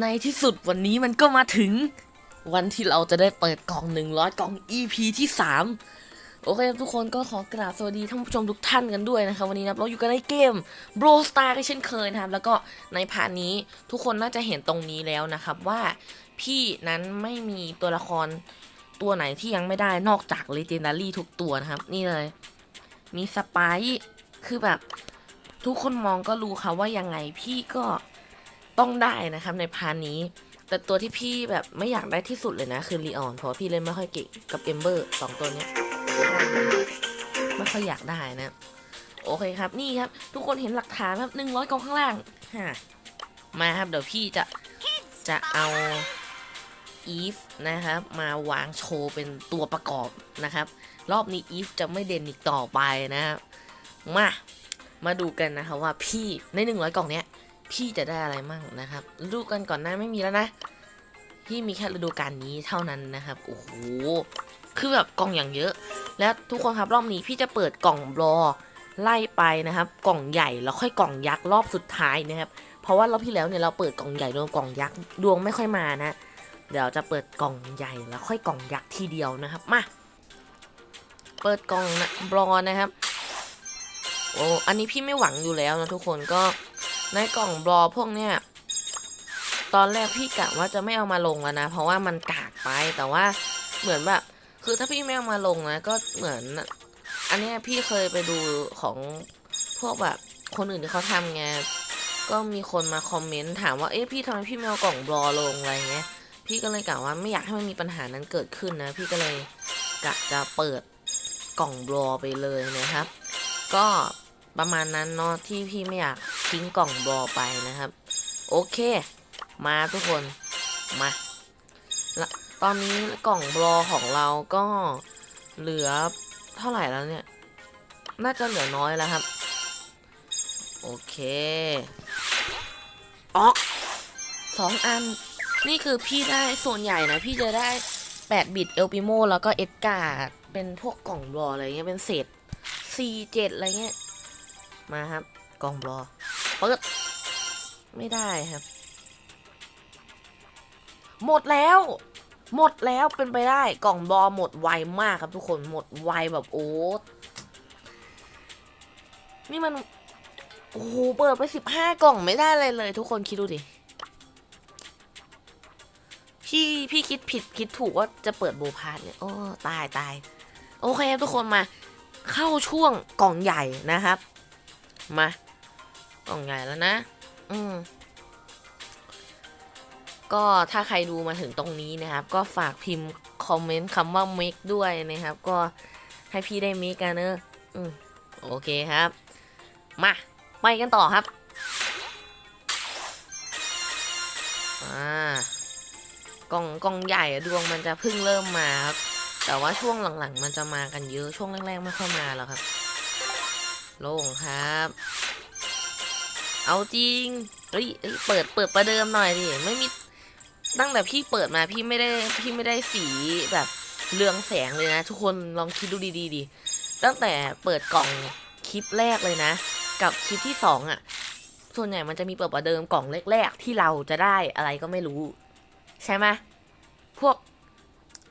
ในที่สุดวันนี้มันก็มาถึง วันที่เราจะได้เปิดกล่อง 100 กล่อง EP ที่ 3 โอเคทุกคนก็ขอกราบสวัสดีท่านผู้ชมทุกท่านกันด้วยนะครับ วันนี้นะเราอยู่กันในเกม b r o Star กันเช่นเคยนะครับ แล้วก็ในพาร์ทนี้ทุกคนน่าจะเห็นตรงนี้แล้วนะครับว่าพี่นั้นไม่มีตัวละครตัวไหนที่ยังไม่ได้นอกจาก Legendary ทุกตัวนะครับ นี่เลย มีสไปคือแบบทุกคนมองก็รู้ค่ะว่ายังไงพี่ก็ ต้องได้นะครับในพาร์ทนี้ แต่ตัวที่พี่แบบไม่อยากได้ที่สุดเลยนะ คือลีออนเพราะพี่เล่นไม่ค่อยเก่งกับเอมเบอร์สองตัวเนี้ยไม่ค่อยอยากได้นะ โอเคครับนี่ครับ ทุกคนเห็นหลักฐานครับหนึ่งร้อยกองข้างล่างฮะมาครับเดี๋ยวพี่จะจะเอาอีฟนะครับ มาวางโชว์เป็นตัวประกอบนะครับ รอบนี้อีฟจะไม่เด่นอีกต่อไปนะครับมา มาดูกันนะคะว่าพี่ในหนึ่งร้อยกล่องเนี้ย พี่จะได้อะไรมั่งนะครับฤดูกันก่อนหน้าไม่มีแล้วนะพี่มีแค่ฤดูกาลนี้เท่านั้นนะครับโอ้โหคือแบบกล่องอย่างเยอะ และทุกคนครับรอบนี้พี่จะเปิดกล่องรอไล่ไปนะครับ กล่องใหญ่แล้วค่อยกล่องยักษ์รอบสุดท้ายนะครับ เพราะว่ารอบที่แล้วเนี่ยเราเปิดกล่องใหญ่รวมกล่องยักษ์ดวงไม่ค่อยมานะ เดี๋ยวจะเปิดกล่องใหญ่แล้วค่อยกล่องยักษ์ทีเดียวนะครับมาเปิดกล่องนะบรอนะครับโอ้อันนี้พี่ไม่หวังอยู่แล้วนะทุกคนก็ ในกล่องบลอพวกเนี้ยตอนแรกพี่กะว่าจะไม่เอามาลงแล้วนะ เพราะว่ามันกากไปแต่ว่าเหมือนแบบคือถ้าพี่ไม่เอามาลงนะก็เหมือน อันนี้พี่เคยไปดูของพวกแบบคนอื่นที่เขาทำไงก็มีคนมาคอมเมนต์ถามว่าเอ๊ะพี่ทำไมพี่ไม่เอากล่องบลอลงอะไรเงี้ยพี่ก็เลยกะว่าไม่อยากให้มันมีปัญหานั้นเกิดขึ้นนะ พี่ก็เลยกะจะเปิดกล่องบลอไปเลยนะครับ ก็ ประมาณนั้นเนาะที่พี่ไม่อยากทิ้งกล่องบอไปนะครับ โอเค มาทุกคนมาละตอนนี้กล่องบอของเราก็เหลือเท่าไหร่แล้วเนี่ย น่าจะเหลือน้อยแล้วครับ โอเคออกสองอัน นี่คือพี่ได้ส่วนใหญ่นะ พี่จะได้ 8 บิตเอลปิโมแล้วก็เอ็ดการ์ดเป็นพวกกล่องบออะไรเงี้ยเป็นเศษ C7 อะไรเงี้ย มาครับกล่องบลอเปิดไม่ได้ครับ หมดแล้ว หมดแล้วเป็นไปได้กล่องบลอหมดไวมากครับทุกคนหมดไวแบบโอ้นี่มันโอ้โหเปิดไปสิบห้ากล่องไม่ได้เลยเลย ทุกคนคิดดูดิพี่พี่คิดผิดคิดถูกว่าจะเปิดโบพาร์เนี่ยโอ้ตายตายโอเคครับทุกคนมา เข้าช่วงกล่องใหญ่นะครับ มากล่องใหญ่แล้วนะ อืมก็ถ้าใครดูมาถึงตรงนี้นะครับ ก็ฝากพิมพ์คอมเมนต์คำว่า make ด้วยนะครับ ก็ให้พี่ได้ make กันเนอะอืมโอเคครับ มาไปกันต่อครับอ่ากล่องกล่องใหญ่ดวงมันจะเพิ่งเริ่มมาครับแต่ว่าช่วงหลังๆ มันจะมากันเยอะช่วงแรกๆไม่ค่อยมาแล้วครับ โล่งครับ เอาจริงเฮ้ยเอ้ยเปิดเปิดประเดิมหน่อยดิไม่มีตั้งแต่พี่เปิดมาพี่ไม่ได้พี่ไม่ได้สีแบบเรืองแสงเลยนะ ทุกคนลองคิดดูดีๆดิตั้งแต่เปิดกล่องคลิปแรกเลยนะ กับคลิปที่สองอะ่ะ ส่วนใหญ่มันจะมีเปิดประเดิมกล่องแรกๆที่เราจะได้อะไรก็ไม่รู้ ใช่ไหมพวก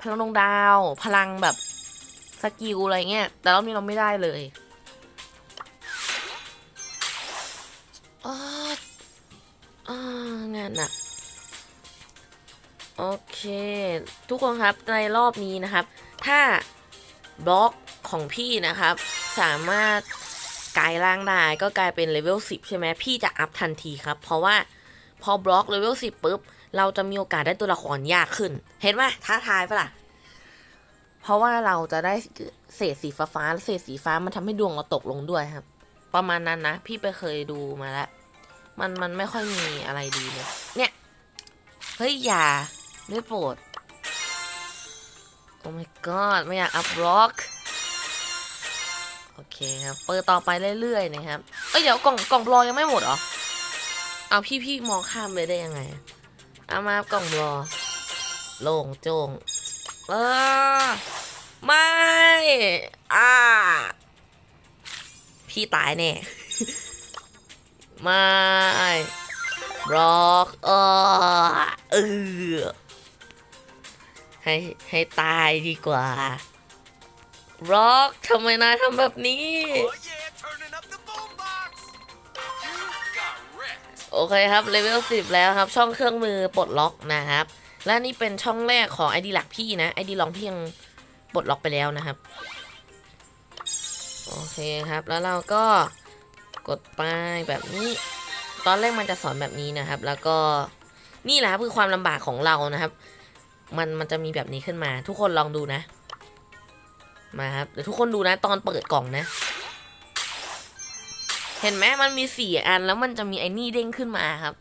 พลังดวงดาว พลังแบบสกิลอะไรเงี้ยแต่รอบนี้เราไม่ได้เลย เค ทุกคนครับในรอบนี้นะครับ ถ้าบล็อกของพี่นะครับ สามารถกลายร่างได้ก็กลายเป็นเลเวล10 ใช่ไหมพี่จะอัพทันทีครับ เพราะว่าพอบล็อกเลเวล10ปุ๊บ เราจะมีโอกาสได้ตัวละครยากขึ้น เห็นไหมท้าทายปะล่ะ เพราะว่าเราจะได้เศษสีฟ้าฟ้าเศษสีฟ้ามันทำให้ดวงเราตกลงด้วยครับ ประมาณนั้นนะ พี่ไปเคยดูมาแล้ว มันมันไม่ค่อยมีอะไรดีเลยเนี่ย เฮ้ยอย่า ด้วยโปรด โอ้ my god ไม่อยากอัพบล็อก โอเคครับ เปิดต่อไปเรื่อยๆนะครับ เอ้ย เดี๋ยวกล่องกล่องบลอยังไม่หมดเหรอ เอาพี่พี่มองข้ามไปได้ยังไง เอามากล่องบลอโล่งโจงเออไม่ อ่า พี่ตายแน่ไม่บร็อกเออเออ ให้ให้ตายดีกว่าร็อกทำไมนายทำแบบนี้ โอเคครับเลเวล10 แล้วครับ ช่องเครื่องมือปลดล็อกนะครับ และนี่เป็นช่องแรกของ ID หลักพี่นะ ID รองพี่ยังปลดล็อกไปแล้วนะครับ โอเคครับแล้วเราก็กดไปแบบนี้ ตอนแรกมันจะสอนแบบนี้นะครับ แล้วก็นี่แหละครับคือความลำบากของเรานะครับ มันมันจะมีแบบนี้ขึ้นมา ทุกคนลองดูนะ มาครับเดี๋ยวทุกคนดูนะ ตอนเปิดกล่องนะ เห็นไหมมันมีสี่อันแล้วมันจะมีไอ้นี่เด้งขึ้นมาครับ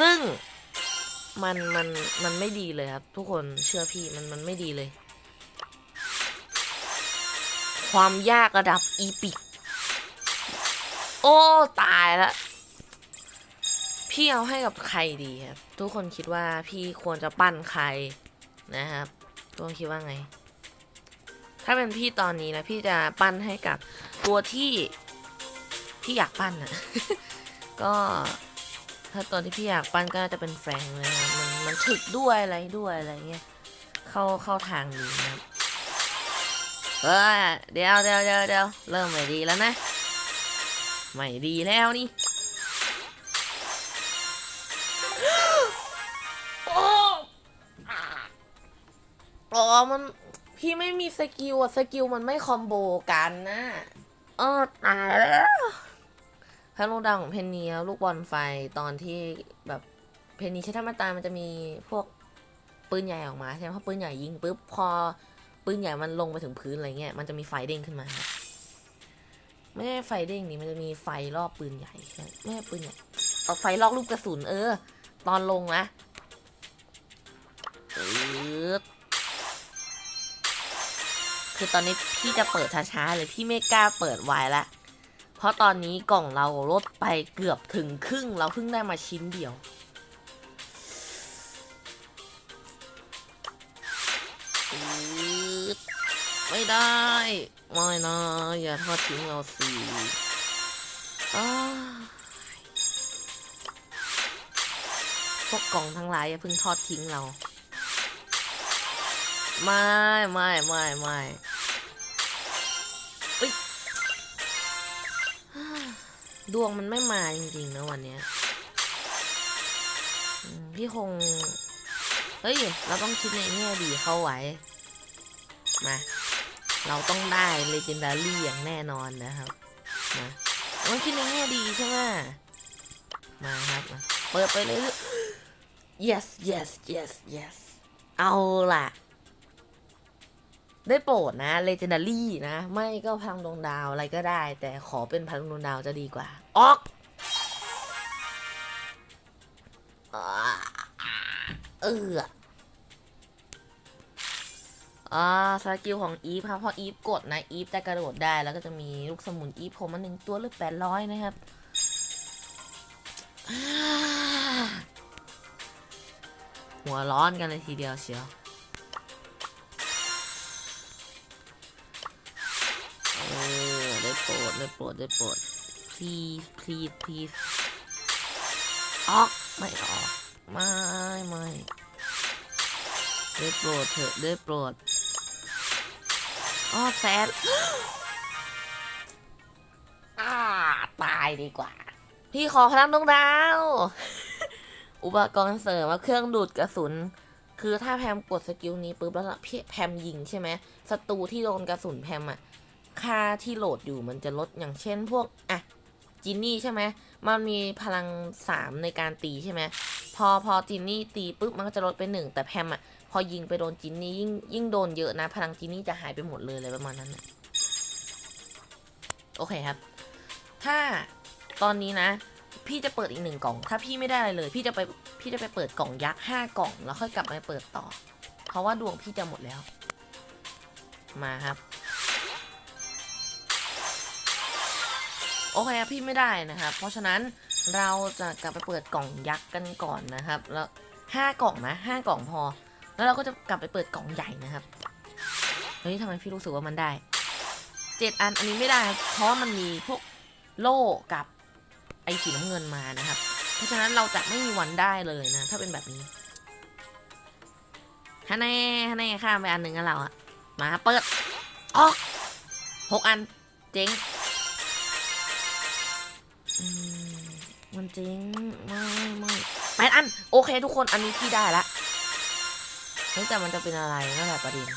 ซึ่งมันมันมันไม่ดีเลยครับ ทุกคนเชื่อพี่มันมันไม่ดีเลย ความยากระดับอีพิกโอ้ ตายละพี่เอาให้กับใครดีครับ ทุกคนคิดว่าพี่ควรจะปั้นใครนะครับทุกคนคิดว่าไง ถ้าเป็นพี่ตอนนี้นะพี่จะปั้นให้กับตัวที่พี่อยากปั้นอะก็ถ้าตัวที่พี่อยากปั้นก็น่าจะเป็นแฟงเลยนะมันมันถึกด้วยอะไรด้วยอะไรเงี้ยเข้าเข้าทางดีนะครับเออเดี๋ยวเดี๋ยวเดี๋ยวเดี๋ยวเริ่มไม่ดีแล้วนะ ไม่ดีแล้วนี่ พี่ไม่มีสกิลอะสกิลมันไม่คอมโบกันนะเออตายแล้วพระลูกดาวของเพนนีแล้วลูกบอลไฟตอนที่แบบเพนนีใช้ธรรมตามันจะมีพวกปืนใหญ่ออกมาใช่ไหมพอปืนใหญ่ยิงปุ๊บพอปืนใหญ่มันลงไปถึงพื้นอะไรเงี้ยมันจะมีไฟเด้งขึ้นมาไม่ใช่ไฟเด้งนี่มันจะมีไฟรอบปืนใหญ่ไม่ใช่ปืนใหญ่เอาไฟลอกลูกกระสุนเออ ตอนลงนะปึ๊บ คือตอนนี้พี่จะเปิดช้าๆเลยพี่ไม่กล้าเปิดไวละ เพราะตอนนี้กล่องเราลดไปเกือบถึงครึ่งเราเพิ่งได้มาชิ้นเดียว ไม่ได้ ไม่นะ อย่าทอดทิ้งเราสิพวกกล่องทั้งหลายอย่าเพิ่งทอดทิ้งเรา ไม่ ไม่ ไม่ ไม่ ดวงมันไม่มาจริงๆนะวันเนี้ยพี่คง เฮ้ย เราต้องคิดในแง่ดีเข้าไว้ มา เราต้องได้ legendary อย่างแน่นอนนะครับ มาต้องคิดในแง่ดีใช่ไหมมาครับมาเปิดไปเลย yes yes yes yes เอาล่ะ ได้โปรดนะ legendary นะ ไม่ก็พลังดวงดาวอะไรก็ได้ แต่ขอเป็นพลังดวงดาวจะดีกว่า ออกอ่าเอออ่าสกิลของอีฟครับพออีฟกดนะอีฟจะกระโดดได้แล้วก็จะมีลูกสมุนอีฟผมมาหนึ่งตัวหรือแปดร้อยนะครับหัวร้อนกันเลยทีเดียวเชียว ได้โปรดได้โปรด please please please ออกไม่ออกไม่ไม่ได้โปรดเถอะได้โปรดอ้อแซดอ่าตายดีกว่า พี่ขอพลังดวงดาว อุปกรณ์เสริมว่าเครื่องดูดกระสุน คือถ้าแพมกดสกิลนี้ปุ๊บแล้วพี่แพมยิงใช่ไหมศัตรูที่โดนกระสุนแพมอะ ค่าที่โหลดอยู่มันจะลดอย่างเช่นพวกอะจินนี่ใช่ไหมมันมีพลังสามในการตีใช่ไหมพอพอจินนี่ตีปุ๊บมันก็จะลดไปหนึ่งแต่แพมอะพอยิงไปโดนจินนี่ยิ่งยิ่งโดนเยอะนะ พลังจินนี่จะหายไปหมดเลยอะไรประมาณนั้นนะโอเคครับ ถ้าตอนนี้นะ พี่จะเปิดอีกหนึ่งกล่อง ถ้าพี่ไม่ได้อะไรเลย พี่จะไปพี่จะไปเปิดกล่องยักษ์ห้ากล่อง แล้วค่อยกลับมาเปิดต่อ เพราะว่าดวงพี่จะหมดแล้ว มาครับ โอเคพี่ไม่ได้นะครับ เพราะฉะนั้นเราจะกลับไปเปิดกล่องยักษ์กันก่อนนะครับ แล้วห้ากล่องนะห้ากล่องพอ แล้วเราก็จะกลับไปเปิดกล่องใหญ่นะครับเฮ้ยทำไมพี่รู้สึกว่ามันได้เจ็ดอันอันนี้ไม่ได้ เพราะมันมีพวกโล่กับไอ้สีน้ำเงินมานะครับ เพราะฉะนั้นเราจะไม่มีวันได้เลยนะ ถ้าเป็นแบบนี้ฮะแน่ฮะแน่ข้ามไปอันหนึ่งกันเราอะมาเปิดออกหกอันเจ๊ง มันเจ๊งไม่ไม่แปดอัน โอเคทุกคนอันนี้พี่ได้ละเฮ้แต่มันจะเป็นอะไรนั่นแหละประเด็น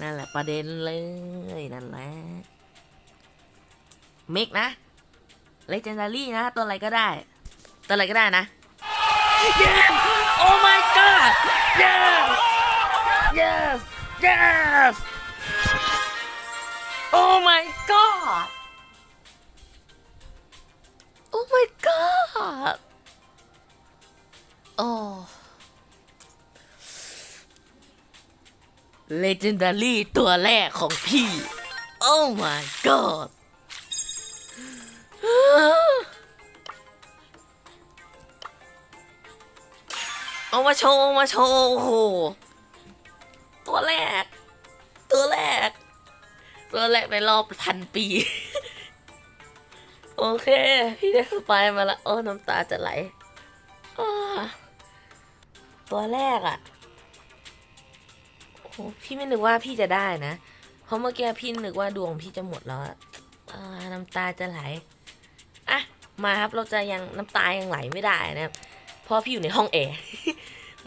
นั่นแหละประเด็นเลยนั่นแหละเมกนะเลเจนดารี่นะตัวอะไรก็ได้ ตัวอะไรก็ได้นะ yes oh my god yes yes yes oh my god oh my god โอ้ legendary ตัวแรกของพี่ oh my god เอามาโชว์เอามาโชว์โอ้โห ตัวแรก ตัวแรก ตัวแรกในรอบพันปี โอเค พี่ได้สไปายมาแล้วโอ้น้ำตาจะไหลตัวแรกอะ่ะโอ้พี่ไม่นึกว่าพี่จะได้นะ เพราะเมื่อกี้พี่นึกว่าดวงพี่จะหมดแล้วน้ำตาจะไหล อะ มาครับเราจะยังน้ำตายังไหลไม่ได้นะครับเพราะพี่อยู่ในห้องแอร์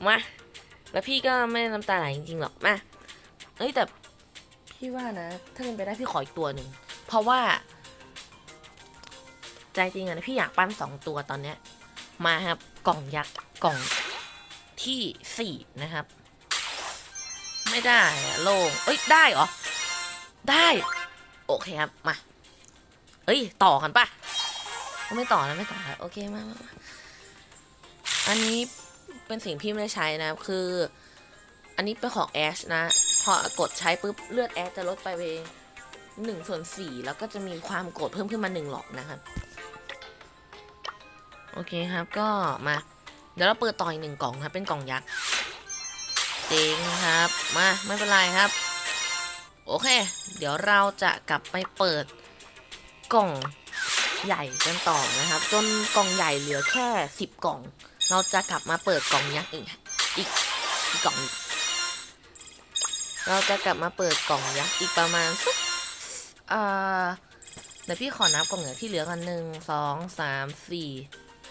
มาแล้วพี่ก็ไม่น้ำตาไหลจริงๆหรอกมาเอ้ยแต่พี่ว่านะ ถ้าเป็นไปได้พี่ขออีกตัวหนึ่งเพราะว่า ใจจริงอะนะพี่อยากปั้นสองตัวตอนเนี้ย มาครับ กล่องยักษ์กล่องที่สี่นะครับ ไม่ได้อะโล่งเอ้ยได้เหรอ ได้ โอเคครับ มา เอ้ย ต่อกันปะไม่ต่อแล้วไม่ต่อแล้วโอเคมามามาอันนี้เป็นสิ่งพี่ไม่ได้ใช้นะคือ อันนี้เป็นของแอชนะ พอกดใช้ปุ๊บเลือดแอชจะลดไปเป็นหนึ่งส่วนสี่แล้วก็จะมีความโกรธเพิ่มขึ้นมาหนึ่งหลอดนะครับ โอเคครับก็มา เดี๋ยวเราเปิดต่ออีกหนึ่งกล่องครับ เป็นกล่องยักษ์เจ๋งครับ มาไม่เป็นไรครับ โอเค เดี๋ยวเราจะกลับไปเปิดกล่องใหญ่กันต่อนะครับ จนกล่องใหญ่เหลือแค่สิบกล่อง เราจะกลับมาเปิดกล่องยักษ์อีกอีกอีกกล่องอีกเราจะกลับมาเปิดกล่องยักษ์อีกประมาณสักเอ่อเดี๋ยวพี่ขอนับกล่องเหลือที่เหลือกันหนึ่งสองสามสี่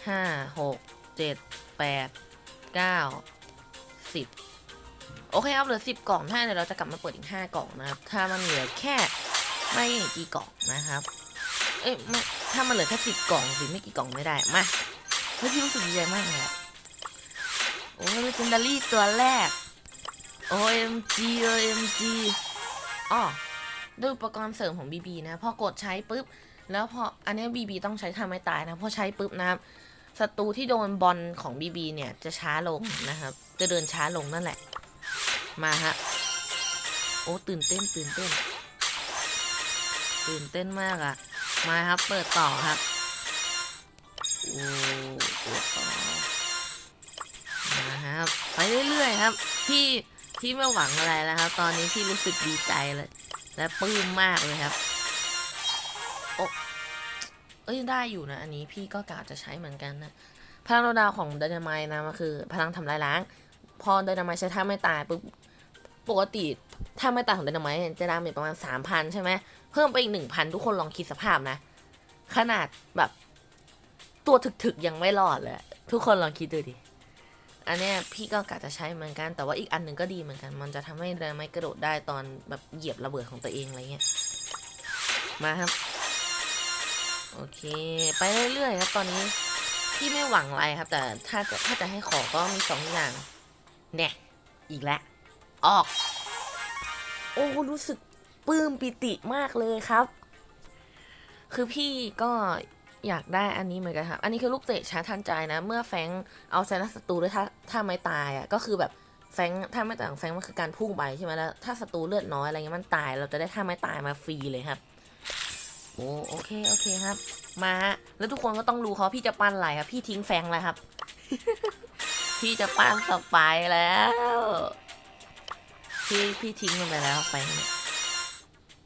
ห้าหกเจ็ดแปดเก้าสิบโอเคครับเหลือสิบกล่องถ้าเดี๋ยวเราจะกลับมาเปิดอีกห้ากล่องนะครับ ถ้ามันเหลือแค่ไม่กี่กล่องนะครับ เอ้ยไม่ถ้ามันเหลือแค่สิบกล่องสิไม่กี่กล่องไม่ได้ มาเฮ้ยพี่รู้สึกดีใจมากเลยอะโอ้ยเลเจนดารี่ตัวแรก OMG OMG อ๋อด้วยอุปกรณ์เสริมของ BB นะ พอกดใช้ปุ๊บ แล้วพออันนี้ BB ต้องใช้ทำให้ตายนะ พอใช้ปุ๊บนะครับ ศัตรูที่โดนบอลของ BB เนี่ยจะช้าลงนะครับ จะเดินช้าลงนั่นแหละ มาฮะ โอ้ตื่นเต้นตื่นเต้น ตื่นเต้นมากอะมาครับ เปิดต่อครับ โอ้เปิดต่อมาครับ ไปเรื่อยๆครับ พี่พี่ไม่หวังอะไรแล้วครับ ตอนนี้พี่รู้สึกดีใจเลย และปลื้มมากเลยครับ เอ้ยได้อยู่นะอันนี้พี่ก็กะจะใช้เหมือนกันนะ พลังโนดาวของไดนามายนะมันคือ พลังทำลายล้าง พอไดนามายใช้ท่าไม่ตายปุ๊บปกติท่าไม่ตายของไดนามายจะดาเมจประมาณสามพันใช่ไหมเพิ่มไปอีกหนึ่งพันทุกคนลองคิดสภาพนะ ขนาดแบบตัวถึกๆยังไม่รอดเลย ทุกคนลองคิดดูดิอันเนี้ยพี่ก็กะจะใช้เหมือนกัน แต่ว่าอีกอันหนึ่งก็ดีเหมือนกัน มันจะทำให้ไดนามต์กระโดดได้ตอนแบบเหยียบระเบิดของตัวเองอะไรเงี้ยมาครับ โอเค ไปเรื่อยๆครับตอนนี้พี่ไม่หวังอะไรครับ แต่ถ้าจะถ้าจะให้ขอก็มีสองอย่างเนี่ยอีกแล้วออก โอ้รู้สึกปลื้มปิติมากเลยครับ คือพี่ก็อยากได้อันนี้เหมือนกันครับ อันนี้คือลูกเตะช้าทันใจนะ เมื่อแฟงเอาชนะศัตรูด้วยถ้าถ้าไม่ตายอะก็คือแบบแฟงถ้าไม่ต่างแฟงมันคือการพุ่งไปใช่ไหมแล้วถ้าศัตรูเลือดน้อยอะไรเงี้ยมันตาย เราจะได้ท่าไม่ตายมาฟรีเลยครับ โอ้โอเคโอเคครับ มาฮะแล้วทุกคนก็ต้องรู้เขาพี่จะปั้นอะไรครับ พี่ทิ้งแฟงค์แล้วครับ พี่จะปั้นสไปร์แล้ว พี่พี่ทิ้งมันไปแล้วแฟรงค์เนี่ย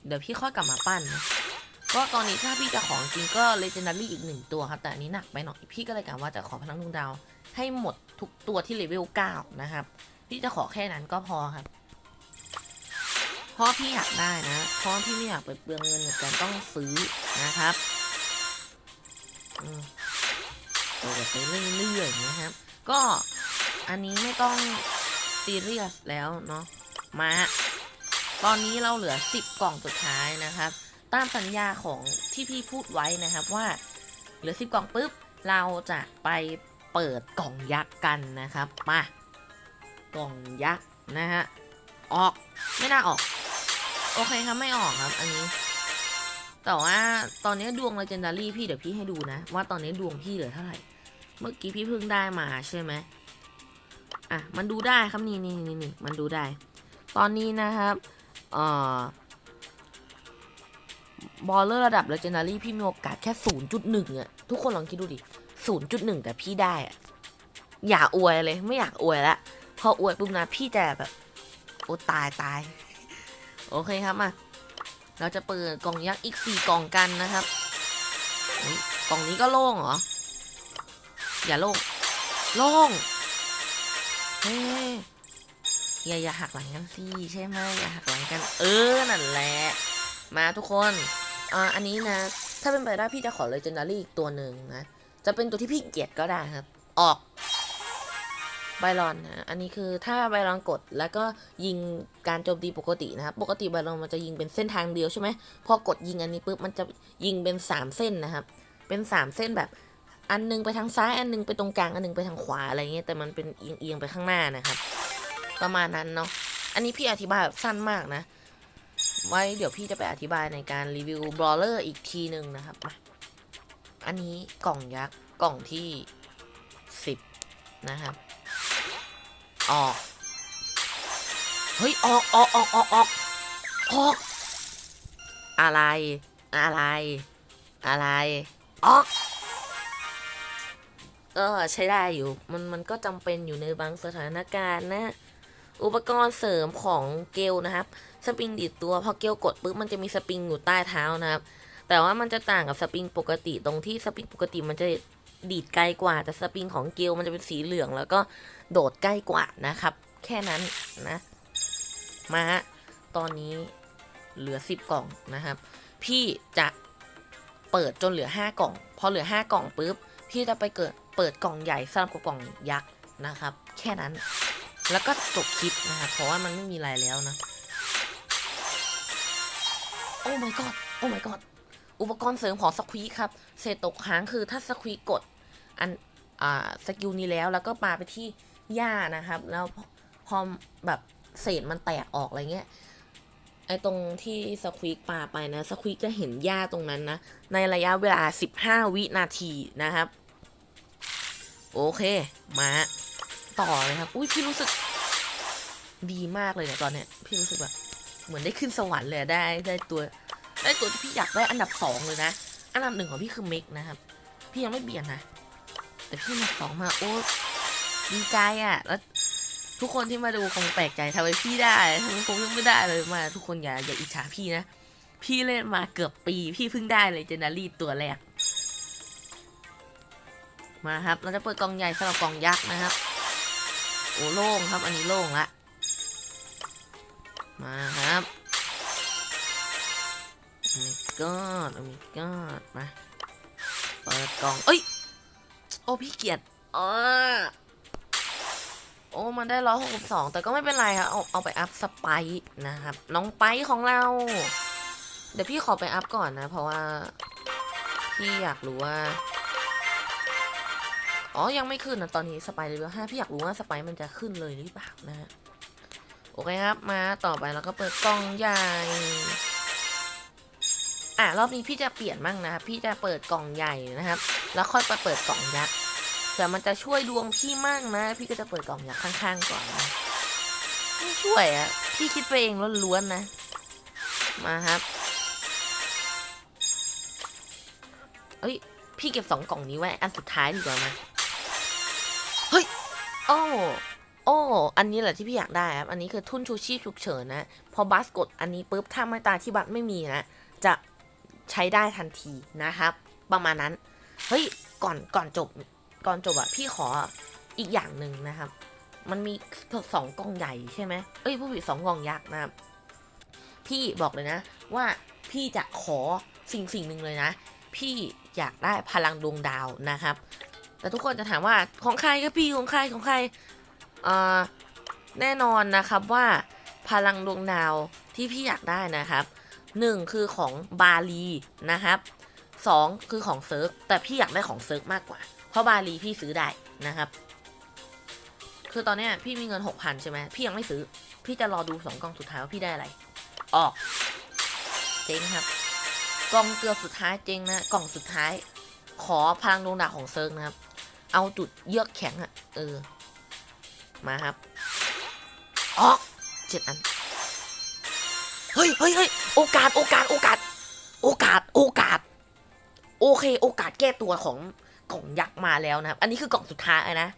เดี๋ยวพี่ค่อยกลับมาปั้นนะก็ตอนนี้ถ้าพี่จะของจริงก็ legendary อีกหนึ่งตัวครับ แต่อันนี้หนักไปหน่อยพี่ก็เลยกะว่าจะขอพลังดวงดาว ให้หมดทุกตัวที่เลเวล9นะครับ พี่จะขอแค่นั้นก็พอครับ เพราะพี่อยากได้นะ เพราะพี่ไม่อยากไปเปลืองเงินกับการต้องซื้อนะครับอืมไปเรื่อยๆนะครับ ก็อันนี้ไม่ต้องซีเรียสแล้วเนาะ มา ตอนนี้เราเหลือ 10 กล่องสุดท้ายนะครับ ตามสัญญาของที่พี่พูดไว้นะครับว่า เหลือ 10 กล่องปุ๊บ เราจะไปเปิดกล่องยักษ์กันนะครับ มา กล่องยักษ์นะฮะ ออก ไม่น่าออก โอเคครับไม่ออกครับ อันนี้ แต่ว่าตอนนี้ดวง legendary พี่เดี๋ยวพี่ให้ดูนะ ว่าตอนนี้ดวงพี่เหลือเท่าไหร่ เมื่อกี้พี่เพิ่งได้มาใช่ไหมอะมันดูได้ครับนี่นี่นี่นี่มันดูได้ ตอนนี้นะครับเอ่อบอลเลอร์ระดับ legendary พี่มีโอกาสแค่0.1อะทุกคนลองคิดดูดิ0.1แต่พี่ได้อะอย่าอวยเลยไม่อยากอวยละพออวยปุ๊บนะพี่จะแบบโอ้ตายตาย โอเคครับมาเราจะเปิดกล่องยักษ์อีก4กล่องกันนะครับกล่องนี้ก็โล่งเหรอ อย่าโล่ง โล่ง เฮ้ยอย่าอย่าหักหลังกันสิใช่ไหมอย่าหักหลังกัน เออ นั่นแหละ มาทุกคนอ่าอันนี้นะ ถ้าเป็นไปได้พี่จะขอเลยเจนดารี่อีกตัวหนึ่งนะ จะเป็นตัวที่พี่เกลียดก็ได้ครับ ออก ไบรอนนะอันนี้คือถ้าไบรอนกดแล้วก็ยิงการโจมตีปกตินะครับ ปกติไบรอนมันจะยิงเป็นเส้นทางเดียวใช่ไหมพอกดยิงอันนี้ปุ๊บมันจะยิงเป็นสามเส้นนะครับ เป็นสามเส้นแบบ อันหนึงไปทางซ้าย อันหนึงไปตรงกลาง อันหนึงไปทางขวาอะไรเงี้ย แต่มันเป็นเอียงๆไปข้างหน้านะครับ ประมาณนั้นเนาะ อันนี้พี่อธิบายแบบสั้นมากนะ ไว้เดี๋ยวพี่จะไปอธิบายในการรีวิวบรอเลอร์อีกทีหนึ่งนะครับ อันนี้กล่องยักษ์กล่องที่สิบนะครับ ออก เฮ้ย ออกออกออกออกออกออก อะไร อะไร อะไร ออกเออใช้ได้อยู่ มันมันก็จำเป็นอยู่ในบางสถานการณ์นะ อุปกรณ์เสริมของเกลนะครับ สปริงดีดตัว พอเกลกดปุ๊บมันจะมีสปริงอยู่ใต้เท้านะครับ แต่ว่ามันจะต่างกับสปริงปกติตรงที่สปริงปกติมันจะ ดีดไกลกว่า แต่สปริงของเกลมันจะเป็นสีเหลือง แล้วก็โดดใกล้กว่านะครับ แค่นั้นนะ มาฮะตอนนี้เหลือ 10 กล่องนะครับ พี่จะเปิดจนเหลือ 5 กล่อง พอเหลือ 5 กล่องปุ๊บ พี่จะไปเกิดเปิดกล่องใหญ่สลับกับกล่องยักษ์นะครับ แค่นั้น แล้วก็จบคลิปนะครับ เพราะว่ามันไม่มีอะไรแล้วนะ โอ้ my god โอ้ my god อุปกรณ์เสริมของสควีครับ เศษตกค้างคือถ้าสควีกดอันอ่าสกิลนี้แล้วแล้วก็ปาไปที่หญ้านะครับ แล้วพอพอแบบเศษมันแตกออกอะไรเงี้ยไอตรงที่สควีกปาไปนะสควีกจะเห็นหญ้าตรงนั้นนะ ในระยะเวลา 15 วินาทีนะครับ โอเค มาต่อเลยครับ อุ้ยพี่รู้สึกดีมากเลยเนี่ยตอนเนี้ยพี่รู้สึกแบบเหมือนได้ขึ้นสวรรค์เลยได้ได้ตัว ได้ตัวที่พี่อยากได้อันดับสองเลยนะ อันดับหนึ่งของพี่คือเมกนะครับ พี่ยังไม่เปลี่ยนนะ แต่พี่อันดับสองมาโอ้ดีใจอะ่ะ แล้วทุกคนที่มาดูคงแปลกใจทำไมพี่ได้ทำไมผมยังไม่ได้เลยมา ทุกคนอย่าอย่าอิจฉาพี่นะ พี่เล่นมาเกือบปี พี่เพิ่งได้เลยเจนารีตัวแรก มาครับ เราจะเปิดกล่องใหญ่สำหรับกล่องยักษ์นะครับ โอ้โล่งครับ อันนี้โล่งละ มาครับ my god โอ้ my god มา เปิดกล่อง เอ้ย โอ้พี่เกียรติอ๋อโอ้ มันได้ร้อยหกสิบสองแต่ก็ไม่เป็นไรครับเอาเอาไปอัพสไปซ์นะครับ น้องไปซ์ของเรา เดี๋ยวพี่ขอไปอัพก่อนนะ เพราะว่า พี่อยากรู้ว่า อ๋อ ยังไม่ขึ้นนะตอนนี้สไปซ์เลเวลห้าพี่อยากรู้ว่าสไปซ์มันจะขึ้นเลยหรือเปล่านะฮะ โอเคครับ มาต่อไปเราก็เปิดกล่องใหญ่ อะรอบนี้พี่จะเปลี่ยนมั่งนะครับพี่จะเปิดกล่องใหญ่นะครับ แล้วค่อยไปเปิดกล่องยักษ์แต่มันจะช่วยดวงพี่มั่งนะ พี่ก็จะเปิดกล่องยักษ์ข้างๆก่อนนะไม่ช่วยอะพี่คิดไปเองล้วนๆนะ มาครับเอ้ยพี่เก็บสองกล่องนี้ไว้อันสุดท้ายดีกว่ามาเฮ้ยโอ้โอ้อันนี้แหละที่พี่อยากได้ครับอันนี้คือทุนชูชีพฉุกเฉินนะ พอบัสกดอันนี้ปุ๊บถ้าไม่ตายที่บัสไม่มีนะจะ ใช้ได้ทันทีนะครับ ประมาณนั้น เฮ้ย ก่อน ก่อนจบ ก่อนจบอะพี่ขออีกอย่างหนึ่งนะครับ มันมีสองกล่องใหญ่ใช่ไหมเอ้ย ผู้ผิดสองกล่องยักษ์นะครับ พี่บอกเลยนะ ว่าพี่จะขอสิ่งสิ่งหนึ่งเลยนะ พี่อยากได้พลังดวงดาวนะครับ แต่ทุกคนจะถามว่าของใครก็พี่ของใครของใครอ่าแน่นอนนะครับว่าพลังดวงดาวที่พี่อยากได้นะครับ หนึ่งคือของบาลีนะครับสองคือของเซิร์กแต่พี่อยากได้ของเซิร์กมากกว่า เพราะบาลีพี่ซื้อได้นะครับ คือตอนนี้พี่มีเงินหกพันใช่ไหมพี่ยังไม่ซื้อ พี่จะรอดูสองกล่องสุดท้ายว่าพี่ได้อะไร ออก เจ๊งครับ กล่องเกือสุดท้ายเจ๊งนะกล่องสุดท้าย ขอพลังดวงดาวของเซิร์กนะครับ เอาจุดเยือกแข็งอะเออ มาครับ ออกเจ็ดอัน เฮ้ยเฮ้ยเฮ้ยโอกาส โอกาส โอกาส โอกาส โอกาส โอเค โอกาสแก้ตัวของกล่องยักษ์มาแล้วนะครับ อันนี้คือกล่องสุดท้ายนะ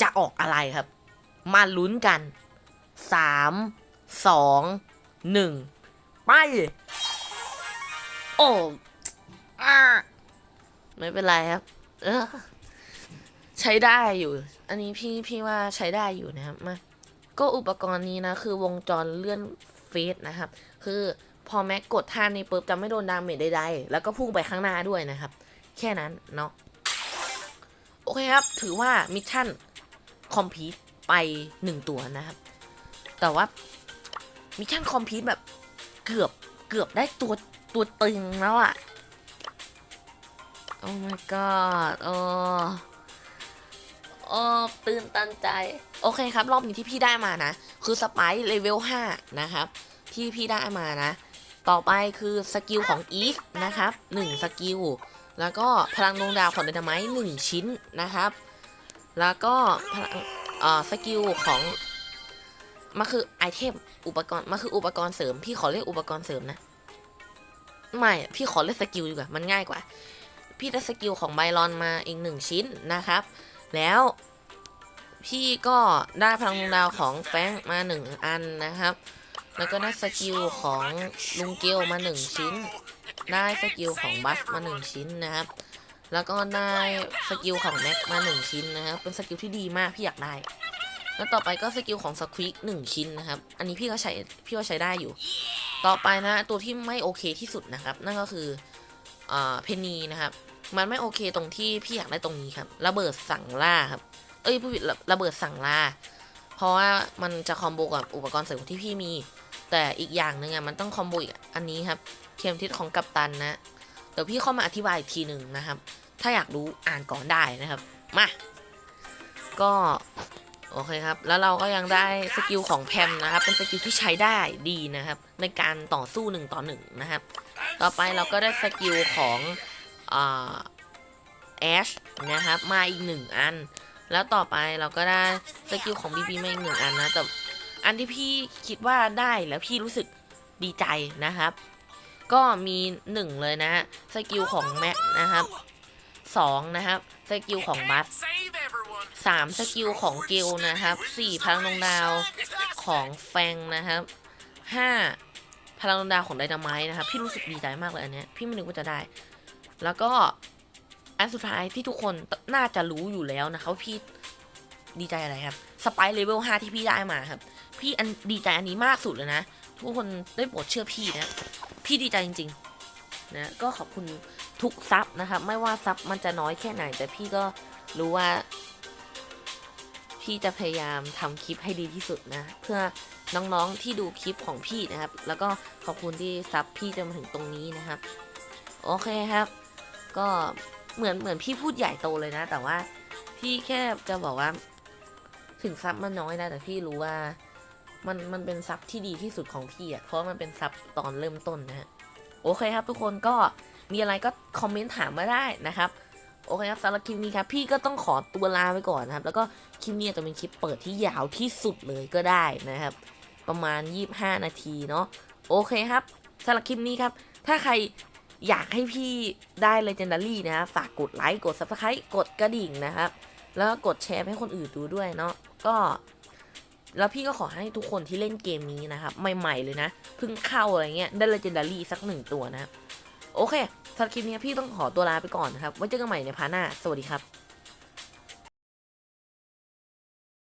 จะออกอะไรครับ มาลุ้นกันสามสองหนึ่งไป โอ้อาไม่เป็นไรครับ เออ ใช้ได้อยู่ อันนี้พี่พี่ว่าใช้ได้อยู่นะครับมาก็อุปกรณ์นี้นะ คือวงจรเลื่อน ฟสนะครับ คือพอแม็กกดท่านี้ปุ๊บจะไม่โดนดาเมจใดๆ แล้วก็พุ่งไปข้างหน้าด้วยนะครับ แค่นั้นเนาะ โอเคครับ ถือว่ามิชชั่นคอมพีทไปหนึ่งตัวนะครับ แต่ว่ามิชชั่นคอมพีทแบบเกือบเกือบได้ตัวตัวตึงแล้วอะโอ้ my god โอ้ โอ้ตื่นตันใจ โอเคครับ รอบนี้ที่พี่ได้มานะ คือสไปเลเวล 5 นะครับ ที่พี่ได้มานะ ต่อไปคือสกิลของอีฟนะครับ 1 สกิล แล้วก็พลังดวงดาวของไดนไมต์1ชิ้นนะครับ แล้วก็พลังเอ่อสกิลของมันคือไอเทมอุปกรณ์มันคืออุปกรณ์เสริม พี่ขอเรียกอุปกรณ์เสริมนะไม่พี่ขอเรียกสกิลดีกว่า มันง่ายกว่า พี่ได้สกิลของไบรอนมาอีกหนึ่งชิ้นนะครับ แล้วพี่ก็ได้พลังดวงดาวของแฟงมาหนึ่งอันนะครับ แล้วก็ได้สกิลของลุงเกลมาหนึ่งชิ้น ได้สกิลของบัสมาหนึ่งชิ้นนะครับ แล้วก็ได้สกิลของแม็กมาหนึ่งชิ้นนะครับ เป็นสกิลที่ดีมากพี่อยากได้ แล้วต่อไปก็สกิลของสควิกหนึ่งชิ้นนะครับ อันนี้พี่ก็ใช้พี่ก็ใช้ได้อยู่ ต่อไปนะตัวที่ไม่โอเคที่สุดนะครับ นั่นก็คือ เพนนีนะครับ มันไม่โอเคตรงที่พี่อยากได้ตรงนี้ครับระเบิดสั่งล่าครับ เอ้ยผู้ผิดระระเบิดสั่งล่า เพราะว่ามันจะคอมโบกับอุปกรณ์เสริมที่พี่มี แต่อีกอย่างหนึ่งอะมันต้องคอมโบอีกอันนี้ครับเข็มทิศของกัปตันนะเดี๋ยวพี่เข้ามาอธิบายอีกทีหนึ่งนะครับ ถ้าอยากรู้อ่านก่อนได้นะครับ มาก็โอเคครับ แล้วเราก็ยังได้สกิลของแพมนะครับ เป็นสกิลที่ใช้ได้ดีนะครับ ในการต่อสู้หนึ่งต่อหนึ่งนะครับ ต่อไปเราก็ได้สกิลของแอชนะครับมาอีกหนึ่งอัน แล้วต่อไปเราก็ได้สกิลของบีบีมาอีกหนึ่งอันนะแต่อันที่พี่คิดว่าได้แล้วพี่รู้สึกดีใจนะครับ ก็มีหนึ่งเลยนะสกิลของแม็กนะครับสองนะครับสกิลของบัสสามสกิลของเกลนะครับสี่พลังดวงดาวของแฟงนะครับห้า ลังดวงดาวของไดนาไมต์นะครับพี่รู้สึกดีใจมากเลยอันเนี้ยพี่ไม่นึกว่าจะได้ แล้วก็อันสุดท้ายที่ทุกคนน่าจะรู้อยู่แล้วนะครับพี่ดีใจอะไรครับสไปเลเวล5ที่พี่ได้มาครับ พี่อันดีใจอันนี้มากสุดเลยนะ ทุกคนได้โปรดเชื่อพี่นะ พี่ดีใจจริงๆนะก็ขอบคุณทุกซับนะครับ ไม่ว่าซับมันจะน้อยแค่ไหน แต่พี่ก็รู้ว่า พี่จะพยายามทำคลิปให้ดีที่สุดนะ เพื่อ น้องๆที่ดูคลิปของพี่นะครับ แล้วก็ขอบคุณที่ซับพี่จนมาถึงตรงนี้นะครับ โอเคครับ ก็เหมือนเหมือนพี่พูดใหญ่โตเลยนะ แต่ว่าพี่แค่จะบอกว่า ถึงซับมันน้อยนะ แต่พี่รู้ว่ามันมันเป็นซับที่ดีที่สุดของพี่อะเพราะมันเป็นซับตอนเริ่มต้นนะฮะโอเคครับทุกคนก็มีอะไรก็คอมเมนต์ถามมาได้นะครับโอเคครับสำหรับคลิปนี้ครับพี่ก็ต้องขอตัวลาไปก่อนนะครับ แล้วก็คลิปนี้จะเป็นคลิปเปิดที่ยาวที่สุดเลยก็ได้นะครับ ประมาณ 25 นาทีเนาะโอเคครับสำหรับคลิปนี้ครับ ถ้าใครอยากให้พี่ได้ Legendary นะฮะฝากกดไลค์กด Subscribe กดกระดิ่งนะครับ แล้วก็กดแชร์ให้คนอื่นดูด้วยเนาะก็ แล้วพี่ก็ขอให้ทุกคนที่เล่นเกมนี้นะครับ ใหม่ ๆ เลยนะเพิ่งเข้าอะไรเงี้ยได้ legendary สักหนึ่งตัวนะครับ โอเคสำหรับคลิปนี้พี่ต้องขอตัวลาไปก่อนนะครับไว้เจอกันใหม่ในพาร์ทหน้า สวัสดีครับ